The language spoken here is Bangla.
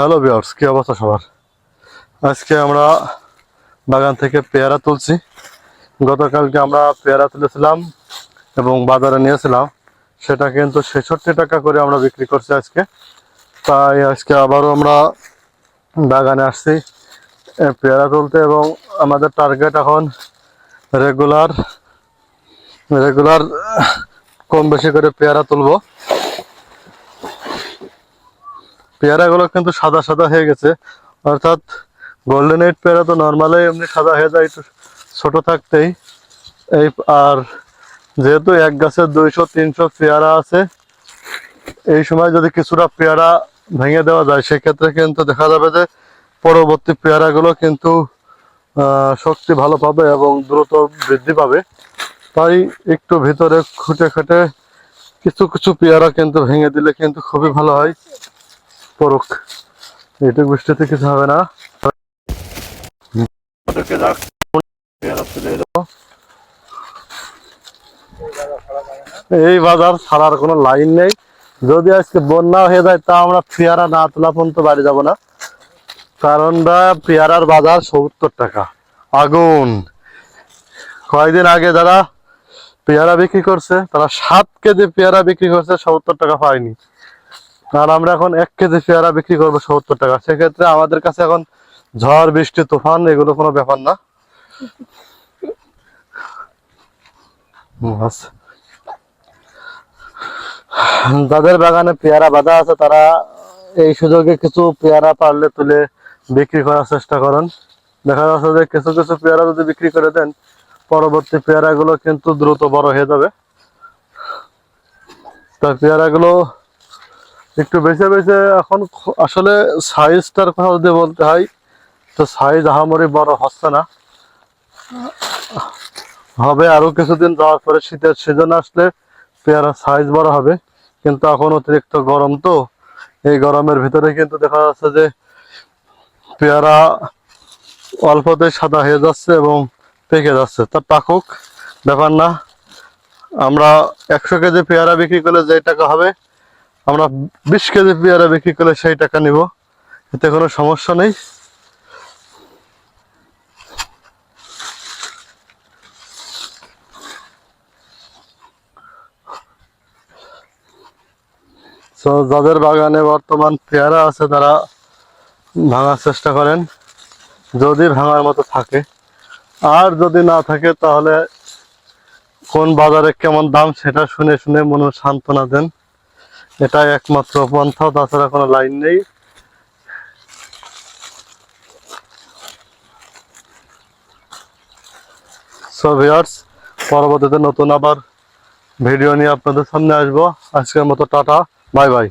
হ্যালো বিয়ার্স কি অবস্থা সবার? আজকে আমরা বাগান থেকে পেয়ারা তুলছি। গতকালকে আমরা পেয়ারা তুলেছিলাম এবং বাজারে নিয়েছিলাম। সেটা কিন্তু ছেষট্টি টাকা করে আমরা বিক্রি করছি আজকে। তাই আজকে আবারও আমরা বাগানে আসছি পেয়ারা তুলতে এবং আমাদের টার্গেট এখন রেগুলার রেগুলার কম বেশি করে পেয়ারা তুলবো। পেয়ারাগুলো কিন্তু সাদা সাদা হয়ে গেছে। অর্থাৎ গোল্ডেন এইট পেয়ারা তো নর্মালি এমনি সাদা হয়ে যায়, একটু ছোট থাকতেই। এই আর যেহেতু এক গাছে দুইশো, তিনশো পেয়ারা আছে, এই সময় যদি কিছুটা পেয়ারা ভেঙে দেওয়া যায়, সেক্ষেত্রে কিন্তু দেখা যাবে যে পরবর্তী পেয়ারাগুলো কিন্তু শক্তি ভালো পাবে এবং দ্রুত বৃদ্ধি পাবে। তাই একটু ভিতরে খুঁটে খুঁটে কিছু কিছু পেয়ারা কিন্তু ভেঙে দিলে কিন্তু খুবই ভালো হয়। পড়ুক এইটুক বৃষ্টিতে কিছু হবে না। এই বাজার ছাড়ার কোনো লাইন নেই। যদি আজকে বন্যা হয়ে যায়, তা আমরা পেয়ারা না তোলা পর্যন্ত বাড়ি যাব না। কারণটা পেয়ারার বাজার সত্তর টাকা। আগুন। কয়েকদিন আগে যারা পেয়ারা বিক্রি করছে, তারা সাত কেজি পেয়ারা বিক্রি করছে, সত্তর টাকা পায়নি। আর আমরা এখন এক কেজি পেয়ারা বিক্রি করব সত্তর টাকা। সেক্ষেত্রে আমাদের কাছে এখন ঝড়, বৃষ্টি, তুফান, এগুলো কোনো ব্যাপার না। যাদের বাগানে পেয়ারা বাঁধা আছে, তারা এই সুযোগে কিছু পেয়ারা পারলে তুলে বিক্রি করার চেষ্টা করেন। দেখা যাচ্ছে যে কিছু কিছু পেয়ারা যদি বিক্রি করে দেন, পরবর্তী পেয়ারাগুলো কিন্তু দ্রুত বড় হয়ে যাবে। তাই পেয়ারাগুলো একটু বেছে বেছে এখন আসলে সাইজটার কথা যদি বলতে হয়, তো সাইজ আহামরি বড় হচ্ছে না। হবে আরও কিছুদিন যাওয়ার পরে শীতের সিজন আসলে পেয়ারা সাইজ বড় হবে। কিন্তু এখন অতিরিক্ত গরম তো, এই গরমের ভিতরে কিন্তু দেখা যাচ্ছে যে পেয়ারা অল্পতে সাদা হয়ে যাচ্ছে এবং পেকে যাচ্ছে। তা পাকুক, ব্যাপার না। আমরা একশো কেজি পেয়ারা বিক্রি করলে যে টাকা হবে আমরা বিশ কেজি পেয়ারা বিক্রি করলে সেই টাকা নিব। এতে কোনো সমস্যা নেই। তো যাদের বাগানে বর্তমান পেয়ারা আছে, তারা ভাঙার চেষ্টা করেন, যদি ভাঙার মতো থাকে। আর যদি না থাকে, তাহলে কোন বাজারে কেমন দাম, সেটা শুনে শুনে মনে সান্ত্বনা দেন। এটাই একমাত্র পন্থা, তাছাড়া কোনো লাইন নেই। সোভিয়ার্স পরবর্তীতে নতুন আবার ভিডিও নিয়ে আপনাদের সামনে আসব। আজকের মতো টাটা বাই বাই